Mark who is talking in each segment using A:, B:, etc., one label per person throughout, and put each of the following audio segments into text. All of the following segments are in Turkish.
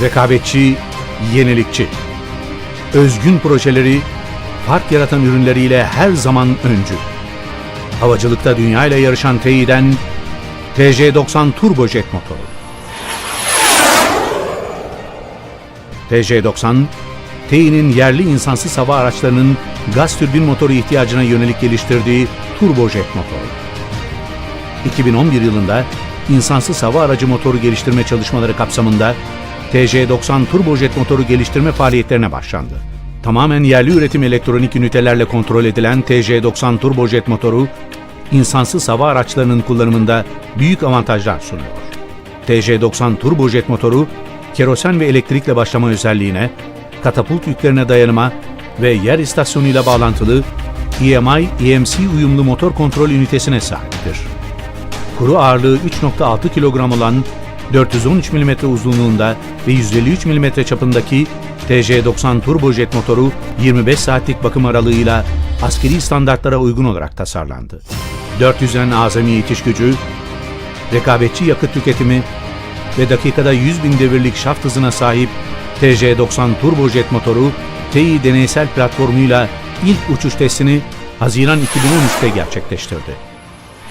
A: Rekabetçi, yenilikçi. Özgün projeleri, fark yaratan ürünleriyle her zaman öncü. Havacılıkta dünya ile yarışan TEİ'den TC90 Turbojet motoru. TC90, TEİ'nin yerli insansız hava araçlarının gaz türbin motoru ihtiyacına yönelik geliştirdiği turbojet motor. 2011 yılında insansız hava aracı motoru geliştirme çalışmaları kapsamında TC90 turbojet motoru geliştirme faaliyetlerine başlandı. Tamamen yerli üretim elektronik ünitelerle kontrol edilen TC90 turbojet motoru, insansız hava araçlarının kullanımında büyük avantajlar sunuyor. TC90 turbojet motoru, kerosen ve elektrikle başlama özelliğine, katapult yüklerine dayanıma ve yer istasyonuyla bağlantılı E EMI EMC uyumlu motor kontrol ünitesine sahiptir. Kuru ağırlığı 3.6 kilogram olan 413 mm uzunluğunda ve 153 mm çapındaki TC90 turbojet motoru 25 saatlik bakım aralığıyla askeri standartlara uygun olarak tasarlandı. 400'en azami itiş gücü, rekabetçi yakıt tüketimi ve dakikada 100 bin devirlik şaft hızına sahip TC90 turbojet motoru TEİ deneysel platformuyla ilk uçuş testini Haziran 2013'te gerçekleştirdi.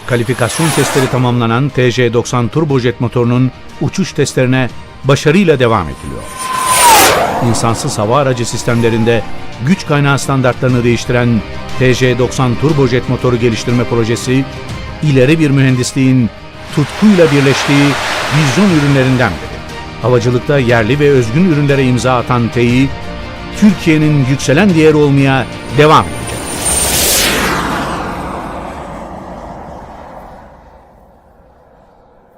A: Kalifikasyon testleri tamamlanan TC90 turbojet motorunun uçuş testlerine başarıyla devam ediliyor. İnsansız hava aracı sistemlerinde güç kaynağı standartlarını değiştiren TC90 turbojet motoru geliştirme projesi, ileri bir mühendisliğin tutkuyla birleştiği vizyon ürünlerinden biri. Havacılıkta yerli ve özgün ürünlere imza atan TEİ, Türkiye'nin yükselen değeri olmaya devam ediyor.